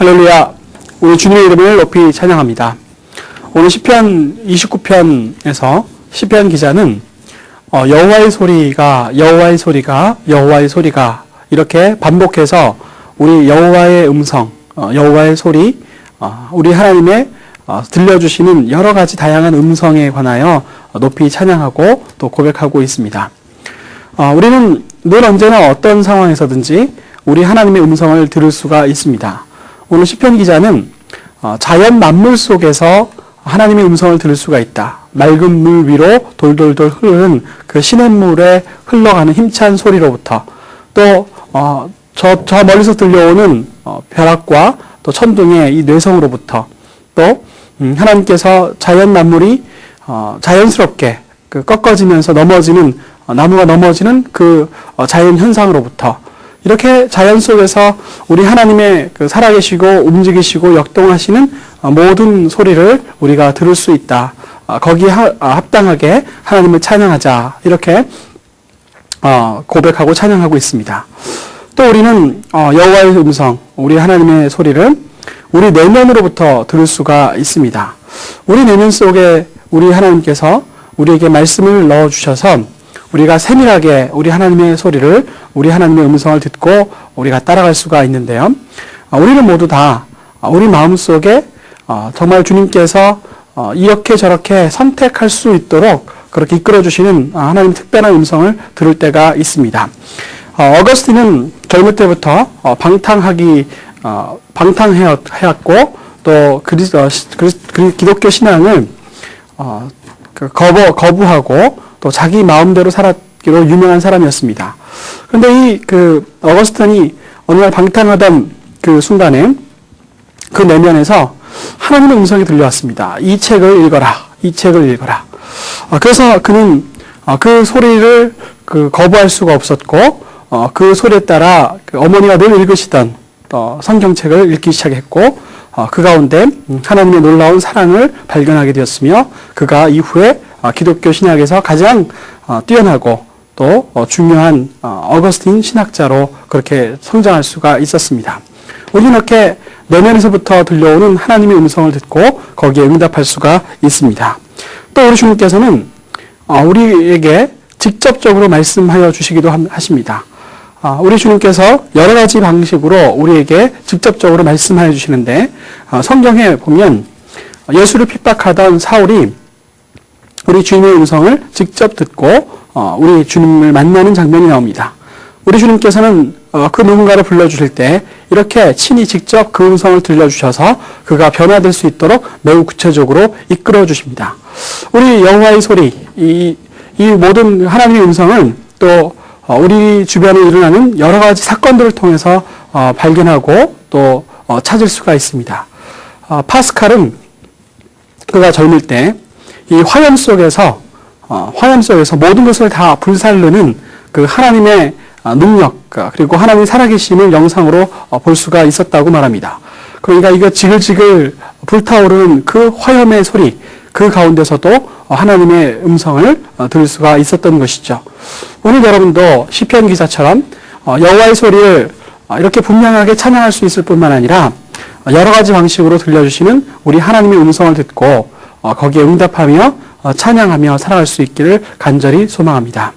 할렐루야. 우리 주님의 이름을 높이 찬양합니다. 오늘 시편 29편에서 시편 기자는 어, 여호와의 소리가 여호와의 소리가 여호와의 소리가 이렇게 반복해서 우리 여호와의 음성, 어, 여호와의 소리, 어, 우리 하나님의 어, 들려주시는 여러 가지 다양한 음성에 관하여 높이 찬양하고 또 고백하고 있습니다. 어, 우리는 늘 언제나 어떤 상황에서든지 우리 하나님의 음성을 들을 수가 있습니다. 오늘 시편 기자는 어, 자연 만물 속에서 하나님의 음성을 들을 수가 있다. 맑은 물 위로 돌돌돌 흐르는 그 시냇물에 흘러가는 힘찬 소리로부터 또 어, 저, 저 멀리서 들려오는 어, 벼락과 또 천둥의 이 뇌성으로부터 또 음, 하나님께서 자연 만물이 어, 자연스럽게 그 꺾어지면서 넘어지는 어, 나무가 넘어지는 그 어, 자연 현상으로부터 이렇게 자연 속에서 우리 하나님의 그 살아계시고 움직이시고 역동하시는 어, 모든 소리를 우리가 들을 수 있다. 어, 거기에 하- 아, 합당하게 하나님을 찬양하자. 이렇게 어, 고백하고 찬양하고 있습니다. 또 우리는 어, 여호와의 음성, 우리 하나님의 소리를 우리 내면으로부터 들을 수가 있습니다. 우리 내면 속에 우리 하나님께서 우리에게 말씀을 넣어 주셔서 우리가 세밀하게 우리 하나님의 소리를 우리 하나님의 음성을 듣고 우리가 따라갈 수가 있는데요. 어, 우리는 모두 다 어, 우리 마음 속에 어, 정말 주님께서 어, 이렇게 저렇게 선택할 수 있도록 그렇게 이끌어 주시는 어, 하나님 특별한 음성을 들을 때가 있습니다. 어, 어거스틴은 젊을 때부터 어, 방탕하기 어, 방탕해왔고 또 그리, 어, 시- 그리, 그리- 기독교 신앙을 어, 그 거부, 거부하고 또 자기 마음대로 살았기로 유명한 사람이었습니다. 그런데 이 그 어거스틴이 어느 날 방탕하던 그 순간에 그 내면에서 하나님의 음성이 들려왔습니다. 이 책을 읽어라. 이 책을 읽어라. 어, 그래서 그는 어, 그 소리를 그 거부할 수가 없었고 어, 그 소리에 따라 그 어머니가 늘 읽으시던 어, 성경책을 읽기 시작했고 어, 그 가운데 음, 하나님의 놀라운 사랑을 발견하게 되었으며 그가 이후에 어, 기독교 신학에서 가장 어, 뛰어나고 또 어, 중요한 어, 어거스틴 신학자로 그렇게 성장할 수가 있었습니다. 우리는 이렇게 내면에서부터 들려오는 하나님의 음성을 듣고 거기에 응답할 수가 있습니다. 또 우리 주님께서는 어, 우리에게 직접적으로 말씀하여 주시기도 함- 하십니다. 아, 우리 주님께서 여러 가지 방식으로 우리에게 직접적으로 말씀하여 주시는데 어, 성경에 보면 예수를 핍박하던 사울이 우리 주님의 음성을 직접 듣고 어, 우리 주님을 만나는 장면이 나옵니다. 우리 주님께서는 어, 그 누군가를 불러주실 때 이렇게 친히 직접 그 음성을 들려주셔서 그가 변화될 수 있도록 매우 구체적으로 이끌어 주십니다. 우리 여호와의 소리, 이, 이 모든 하나님의 음성은 또 어, 우리 주변에 일어나는 여러 가지 사건들을 통해서 어, 발견하고 또 어, 찾을 수가 있습니다. 어, 파스칼은 그가 젊을 때 이 화염 속에서 어, 화염 속에서 모든 것을 다 불살르는 그 하나님의 어, 능력 어, 그리고 하나님의 살아계심을 영상으로 어, 볼 수가 있었다고 말합니다. 그러니까 이거 지글지글 불타오르는 그 화염의 소리 그 가운데서도 어, 하나님의 음성을 어, 들을 수가 있었던 것이죠. 오늘 여러분도 시편 기사처럼 어, 여호와의 소리를 어, 이렇게 분명하게 찬양할 수 있을 뿐만 아니라 어, 여러 가지 방식으로 들려주시는 우리 하나님의 음성을 듣고 어, 거기에 응답하며 어, 찬양하며 살아갈 수 있기를 간절히 소망합니다.